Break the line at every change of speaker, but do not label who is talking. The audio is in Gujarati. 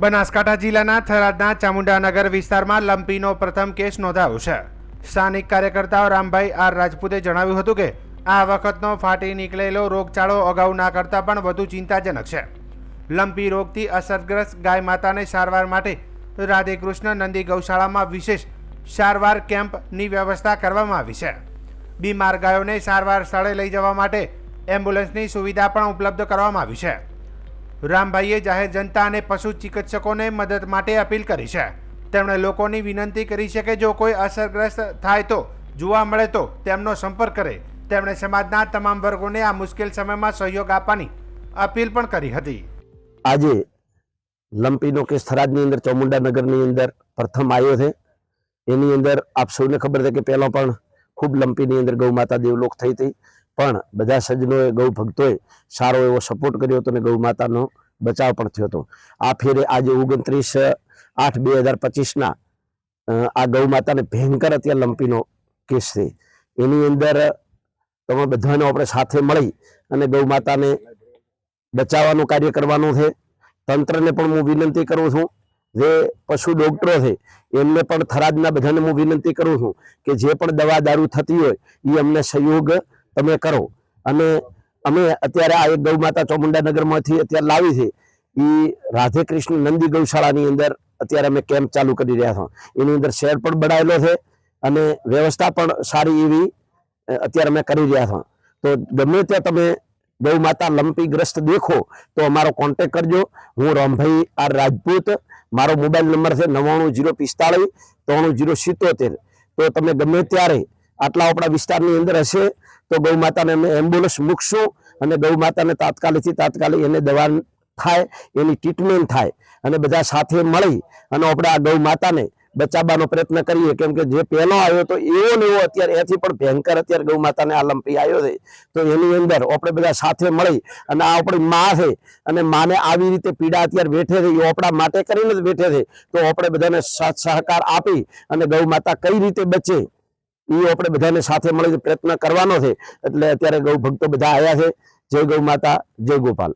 બનાસકાંઠા જિલ્લાના થરાદના ચામુંડાનગર વિસ્તારમાં લંપીનો પ્રથમ કેસ નોંધાયો છે. સ્થાનિક કાર્યકર્તાઓ રામભાઈ આર રાજપૂતે જણાવ્યું હતું કે, આ વખતનો ફાટી નીકળેલો રોગચાળો અગાઉના કરતાં પણ વધુ ચિંતાજનક છે. લંપી રોગથી અસરગ્રસ્ત ગાય માતાને સારવાર માટે રાધેકૃષ્ણ નંદી ગૌશાળામાં વિશેષ સારવાર કેમ્પની વ્યવસ્થા કરવામાં આવી છે. બીમાર ગાયોને સારવાર સ્થળે લઈ જવા માટે એમ્બ્યુલન્સની સુવિધા પણ ઉપલબ્ધ કરવામાં આવી છે. રામભાઈએ જાહેર જનતા અને પશુ ચિકિત્સકોને મદદ માટે અપીલ કરી છે. તેમણે લોકોની વિનંતી કરી છે કે જો કોઈ અસરગ્રસ્ત થાય તો, જોવા મળે તો તેમનો સંપર્ક કરે. તેમણે સમાજના તમામ વર્ગોને આ મુશ્કેલ સમયમાં સહયોગ આપવાની અપીલ પણ કરી હતી.
આજે લંપીનો કેસ થરાદની અંદર, ચોમુંડા નગરની અંદર પ્રથમ આવ્યો છે. એની અંદર આપ સૌને ખબર છે કે પહેલાં પણ ખૂબ લંપીની અંદર ગૌ માતા દેવલોક થઈ હતી. પણ બધા સજ્જનોએ ગૌ ભક્તોએ સારો એવો સપોર્ટ કર્યો હતો અને ગૌ માતાનો બચાવ પણ થયો હતો. આ ફેરે આજે ઓગણત્રીસ આઠ બે હજાર પચીસના આ ગૌ માતાને ભયંકર અત્યારે લંપીનો કેસ છે. એની અંદર તમે બધાને આપણે સાથે મળી અને ગૌ માતાને બચાવવાનું કાર્ય કરવાનું છે. તંત્રને પણ હું વિનંતી કરું છું. જે પશુ ડોક્ટરો છે, એમને પણ થરાદના બધાને હું વિનંતી કરું છું કે જે પણ દવા દારૂ થતી હોય એ અમને સહયોગ તમે કરો. અને અમે અત્યારે આ ગૌ માતા ચોમુંડાનગરમાંથી અત્યારે લાવી છે. એ રાધે કૃષ્ણ નંદી ગૌશાળાની અંદર અત્યારે અમે કેમ્પ ચાલુ કરી રહ્યા છો. એની અંદર શેર પણ બનાવેલો છે અને વ્યવસ્થા પણ સારી એવી અત્યારે અમે કરી રહ્યા છો. તો ગમે ત્યાં તમે ગૌ માતા લંપીગ્રસ્ત દેખો, તો અમારો કોન્ટેક કરજો. હું રામભાઈ આર રાજપૂત, મારો મોબાઈલ નંબર છે નવ્વાણું જીરો પિસ્તાળીસ, ત્રાણું જીરો સિત્તોતેર. તો તમે ગમે ત્યારે આટલા આપણા વિસ્તારની અંદર હશે તો ગૌ માતાને અમે એમ્બ્યુલન્સ મૂકશું અને ગૌ માતાને તાત્કાલિકથી તાત્કાલિક એને દવા થાય, એની ટ્રીટમેન્ટ થાય અને બધા સાથે મળી અને આપણે આ ગૌ માતાને બચાવવાનો પ્રયત્ન કરીએ. કેમ કે જે પહેલો આવ્યો તો એવો ને એવો અત્યારે એથી પણ ભયંકર અત્યારે ગૌ માતાને આ લંપી આવ્યો છે. તો એની અંદર આપણે બધા સાથે મળી અને આ આપણી મા છે અને માને આવી રીતે પીડા અત્યારે બેઠે છે, એ આપણા માટે કરીને જ બેઠે છે. તો આપણે બધાને સહકાર આપી અને ગૌ માતા કઈ રીતે બચે એ આપણે બધાને સાથે મળીને પ્રયત્ન કરવાનો છે. એટલે અત્યારે ગૌ ભક્તો બધા આવ્યા છે. જય ગૌ માતા, જય ગોપાલ.